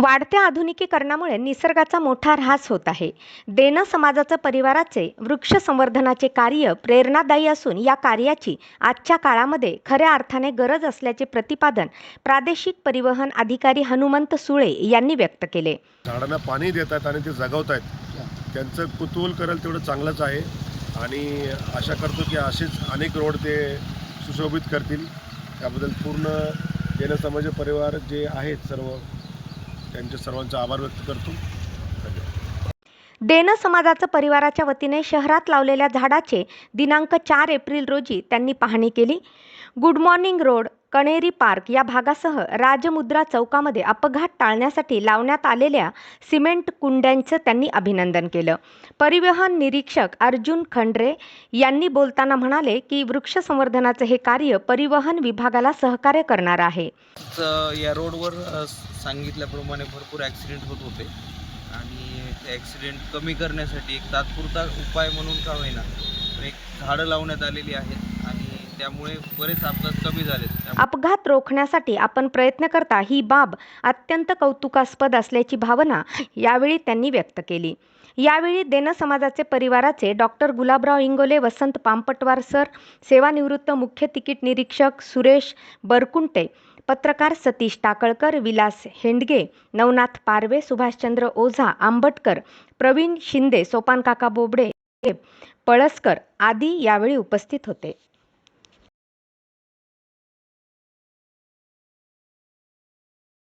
वाढत्या आधुनिकीकरणामुळे निसर्गाचा मोठा ऱ्हास होत आहे. देन समाजाचं परिवाराचे वृक्ष संवर्धनाचे कार्य प्रेरणादायी असून या कार्याची आजच्या काळामध्ये खऱ्या अर्थाने गरज असल्याचे प्रतिपादन प्रादेशिक परिवहन अधिकारी हनुमंत सुळे यांनी व्यक्त केले. झाडांना पाणी देत आहेत आणि ते जगवत आहेत. त्यांचं कुतूहल करेल तेवढं चांगलंच आहे. आणि आशा करतो की असेच अनेक रोड ते सुशोभित करतील. त्याबद्दल पूर्ण जनसमाज परिवार जे आहेत सर्व त्यांच्या सर्वांचा आभार व्यक्त करतो. देन समाजाचं परिवाराच्या वतीने शहरात लावलेल्या झाडाचे दिनांक चार एप्रिल रोजी त्यांनी पाहणी केली. Good morning road Kaneri park या भागासह राजमुद्रा चौकामध्ये अपघात टाळण्यासाठी लावण्यात आलेल्या सिमेंट कुंड्यांचं त्यांनी अभिनंदन केलं. परिवहन निरीक्षक अर्जुन खंड्रे यांनी बोलताना म्हणाले की वृक्ष संवर्धनाचं हे कार्य परिवहन विभागाला सहकार्य करणार आहे. या रोडवर सांगितल्याप्रमाणे भरपूर ॲक्सिडेंट होत होते. आणि ते ॲक्सिडेंट कमी करण्यासाठी एक तात्पुरता उपाय म्हणून का होईना एक झाडं लावण्यात आलेली आहेत. त्यामुळे बरेच अपघात कमी झाले अपघात रोखण्यासाठी आपण प्रयत्न करता ही बाब अत्यंत कौतुकास्पद असल्याची भावना यावेळी त्यांनी व्यक्त केली. यावेळी देन समाजाचे परिवाराचे डॉक्टर गुलाबराव इंगोले वसंत पांपटवार सर सेवानिवृत्त मुख्य तिकीट निरीक्षक सुरेश बरकुंटे पत्रकार सतीश टाकळकर विलास हेंडगे नवनाथ पारवे सुभाषचंद्र ओझा आंबटकर प्रवीण शिंदे सोपानकाका बोबडे पळसकर आदी यावेळी उपस्थित होते.